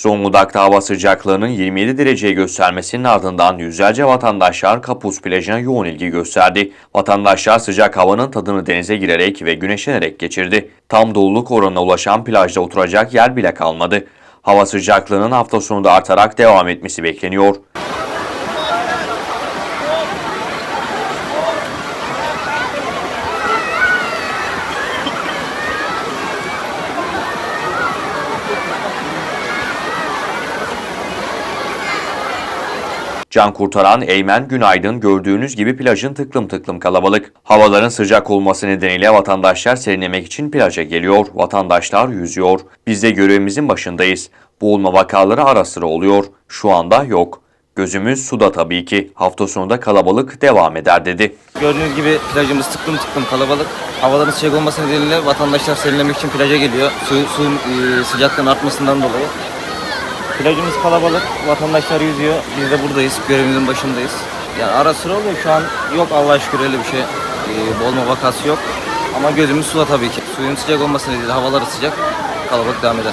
Zonguldak hava sıcaklığının 27 dereceyi göstermesinin ardından yüzlerce vatandaşlar Kapuz plajına yoğun ilgi gösterdi. Vatandaşlar sıcak havanın tadını denize girerek ve güneşlenerek geçirdi. Tam doluluk oranına ulaşan plajda oturacak yer bile kalmadı. Hava sıcaklığının hafta sonu da artarak devam etmesi bekleniyor. Can kurtaran Eymen Günaydın gördüğünüz gibi plajın tıklım tıklım kalabalık. Havaların sıcak olması nedeniyle vatandaşlar serinlemek için plaja geliyor. Vatandaşlar yüzüyor. Biz de görevimizin başındayız. Boğulma vakaları ara sıra oluyor. Şu anda yok. Gözümüz suda tabii ki. Hafta sonunda kalabalık devam eder dedi. Gördüğünüz gibi plajımız tıklım tıklım kalabalık. Havaların sıcak olması nedeniyle vatandaşlar serinlemek için plaja geliyor. Su, suyun e, sıcaklığın artmasından dolayı. Plajımız kalabalık, vatandaşlar yüzüyor. Biz de buradayız, görevimizin başındayız. Yani ara sıra oluyor şu an yok Allah'a şükür öyle bir şey. E, boğulma vakası yok. Ama gözümüz suda tabii ki. Suyun sıcak olması nedeniyle havaları sıcak, kalabalık devam eder.